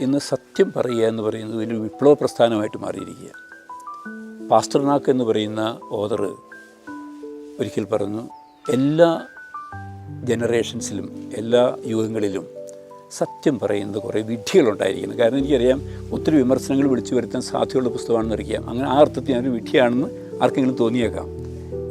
ഇന്ന് സത്യം പറയുക എന്ന് പറയുന്നത് ഒരു വിപ്ലവ പ്രസ്ഥാനമായിട്ട് മാറിയിരിക്കുക പാസ്റ്റർനാക്ക് എന്ന് പറയുന്ന ഓദർ ഒരിക്കൽ പറഞ്ഞു എല്ലാ ജനറേഷൻസിലും എല്ലാ യുഗങ്ങളിലും സത്യം പറയുന്നത് കുറേ വിഡ്ഢികളുണ്ടായിരിക്കുന്നു കാരണം എനിക്കറിയാം ഒത്തിരി വിമർശനങ്ങൾ വിളിച്ചു വരുത്താൻ സാധ്യതയുള്ള പുസ്തകമാണെന്ന് അറിയാം. അങ്ങനെ ആ അർത്ഥത്തിൽ ഞാനൊരു വിഡ്ഢിയാണെന്ന് ആർക്കെങ്കിലും തോന്നിയേക്കാം.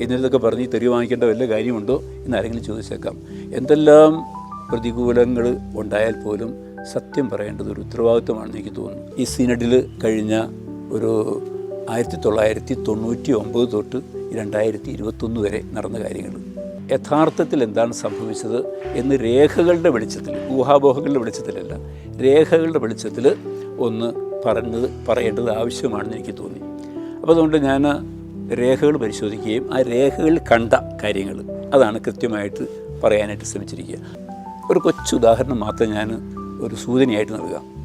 എന്നിരുന്നൊക്കെ പറഞ്ഞ് തെറി വാങ്ങിക്കേണ്ട വല്ല കാര്യമുണ്ടോ എന്ന് ആരെങ്കിലും ചോദിച്ചേക്കാം. എന്തെല്ലാം പ്രതികൂലങ്ങൾ ഉണ്ടായാൽ പോലും സത്യം പറയേണ്ടത് ഒരു ഉത്തരവാദിത്വമാണെന്ന് എനിക്ക് തോന്നുന്നു. ഈ സിനഡിൽ കഴിഞ്ഞ ഒരു ആയിരത്തി തൊള്ളായിരത്തി തൊണ്ണൂറ്റി ഒമ്പത് തൊട്ട് രണ്ടായിരത്തി ഇരുപത്തൊന്ന് വരെ നടന്ന കാര്യങ്ങൾ. യഥാർത്ഥത്തിൽ എന്താണ് സംഭവിച്ചത് എന്ന് രേഖകളുടെ വെളിച്ചത്തിൽ ഊഹാബോഹങ്ങളുടെ വെളിച്ചത്തിലല്ല രേഖകളുടെ വെളിച്ചത്തിൽ ഒന്ന് പറഞ്ഞത് പറയേണ്ടത് ആവശ്യമാണെന്ന് എനിക്ക് തോന്നി. അപ്പോൾ അതുകൊണ്ട് ഞാൻ രേഖകൾ പരിശോധിക്കുകയും ആ രേഖകളിൽ കണ്ട കാര്യങ്ങൾ അതാണ് കൃത്യമായിട്ട് പറയാനായിട്ട് ശ്രമിച്ചിരിക്കുക. ഒരു കൊച്ചു ഉദാഹരണം മാത്രം ഞാൻ ഒരു സൂചനയായിട്ട് നൽകാം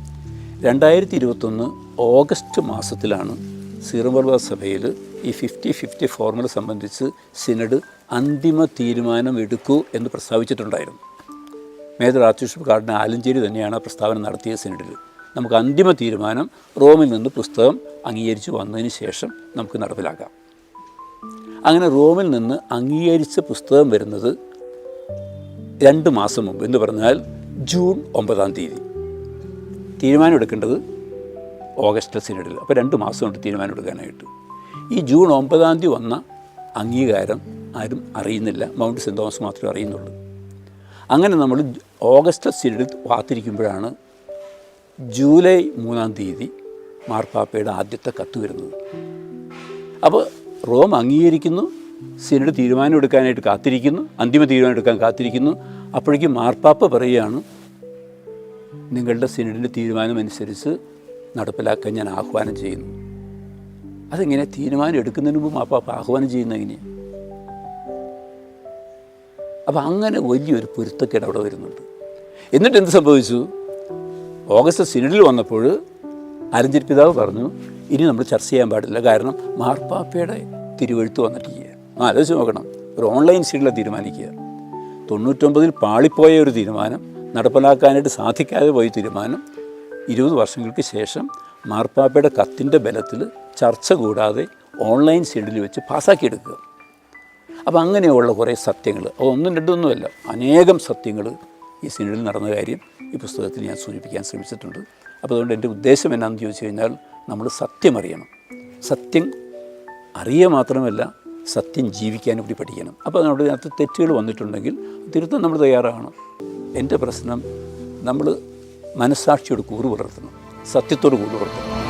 രണ്ടായിരത്തി ഇരുപത്തൊന്ന് ഓഗസ്റ്റ് മാസത്തിലാണ് സീറോമർബ സഭയിൽ ഈ ഫിഫ്റ്റി ഫിഫ്റ്റി ഫോർമുല സംബന്ധിച്ച് സിനഡ് അന്തിമ തീരുമാനം എടുക്കൂ എന്ന് പ്രസ്താവിച്ചിട്ടുണ്ടായിരുന്നു. മേജർ ആർച്ച് ബിഷപ്പ് കാർഡിന് ആലഞ്ചേരി തന്നെയാണ് പ്രസ്താവന നടത്തിയ സിനഡിൽ. നമുക്ക് അന്തിമ തീരുമാനം റോമിൽ നിന്ന് പുസ്തകം അംഗീകരിച്ച് വന്നതിന് ശേഷം നമുക്ക് നടപ്പിലാക്കാം. അങ്ങനെ റോമിൽ നിന്ന് അംഗീകരിച്ച പുസ്തകം വരുന്നത് രണ്ട് മാസം മുമ്പ്. എന്ന് പറഞ്ഞാൽ ജൂൺ ഒമ്പതാം തീയതി. തീരുമാനം എടുക്കേണ്ടത് ഓഗസ്റ്റ് സിനഡിൽ. അപ്പോൾ രണ്ട് മാസമുണ്ട് തീരുമാനം എടുക്കാനായിട്ട്. ഈ ജൂൺ ഒമ്പതാം തീയതി വന്ന അംഗീകാരം ആരും അറിയുന്നില്ല. മൗണ്ട് സെന്റ് തോമസ് മാത്രമേ അറിയുന്നുള്ളൂ. അങ്ങനെ നമ്മൾ ഓഗസ്റ്റ് സിനഡിൽ കാത്തിരിക്കുമ്പോഴാണ് ജൂലൈ മൂന്നാം തീയതി മാർപ്പാപ്പയുടെ ആദ്യത്തെ കത്ത് വരുന്നത്. അപ്പോൾ റോം അംഗീകരിക്കുന്നു സിനഡ് തീരുമാനം എടുക്കാനായിട്ട് കാത്തിരിക്കുന്നു അന്തിമ തീരുമാനം എടുക്കാൻ കാത്തിരിക്കുന്നു. അപ്പോഴേക്കും മാർപ്പാപ്പ പറയുകയാണ് നിങ്ങളുടെ സിനഡിന്റെ തീരുമാനമനുസരിച്ച് നടപ്പിലാക്കാൻ ഞാൻ ആഹ്വാനം ചെയ്യുന്നു. അതെങ്ങനെ? തീരുമാനം എടുക്കുന്നതിന് മുമ്പ് മാർപ്പാപ്പ ആഹ്വാനം ചെയ്യുന്ന എങ്ങനെയാണ് അപ്പോൾ അങ്ങനെ വലിയൊരു പൊരുത്തക്കേട് അവിടെ വരുന്നുണ്ട്. എന്നിട്ട് എന്ത് സംഭവിച്ചു? ഓഗസ്റ്റ് സിനഡിൽ വന്നപ്പോൾ അരഞ്ചേരി പിതാവ് പറഞ്ഞു ഇനി നമ്മൾ ചർച്ച ചെയ്യാൻ പാടില്ല. കാരണം മാർപ്പാപ്പയുടെ തിരുവഴുത്ത് വന്നിട്ടില്ല? ആ ആലോചിച്ച് നോക്കണം. ഒരു ഓൺലൈൻ സീഡിലാണ് തീരുമാനിക്കുക. തൊണ്ണൂറ്റൊമ്പതിൽ പാളിപ്പോയ ഒരു തീരുമാനം നടപ്പിലാക്കാനായിട്ട് സാധിക്കാതെ പോയ തീരുമാനം ഇരുപത് വർഷങ്ങൾക്ക് ശേഷം മാർപ്പാപ്പയുടെ കത്തിന്റെ ബലത്തിൽ ചർച്ച കൂടാതെ ഓൺലൈൻ ഷെഡിൽ വെച്ച് പാസ്സാക്കിയെടുക്കുക അപ്പോൾ അങ്ങനെയുള്ള കുറേ സത്യങ്ങൾ ഒന്നും രണ്ടൊന്നുമല്ല അനേകം സത്യങ്ങൾ ഈ സിനിമയിൽ നടന്ന കാര്യം ഈ പുസ്തകത്തിൽ ഞാൻ സൂചിപ്പിക്കാൻ ശ്രമിച്ചിട്ടുണ്ട്. അപ്പോൾ അതുകൊണ്ട് എന്റെ ഉദ്ദേശം എന്നാന്ന് ചോദിച്ചു കഴിഞ്ഞാൽ നമ്മൾ സത്യം അറിയണം. സത്യം അറിയുക മാത്രമല്ല സത്യം ജീവിക്കാനും കൂടി പഠിക്കണം. അപ്പോൾ നമ്മുടെ അതിനകത്ത് തെറ്റുകൾ വന്നിട്ടുണ്ടെങ്കിൽ തിരുത്താൻ നമ്മൾ തയ്യാറാണ് എന്റെ പ്രശ്നം നമ്മൾ മനസ്സാക്ഷിയോട് കൂറ് പുലർത്തണം. സത്യത്തോട് കൂറ് പുലർത്തണം.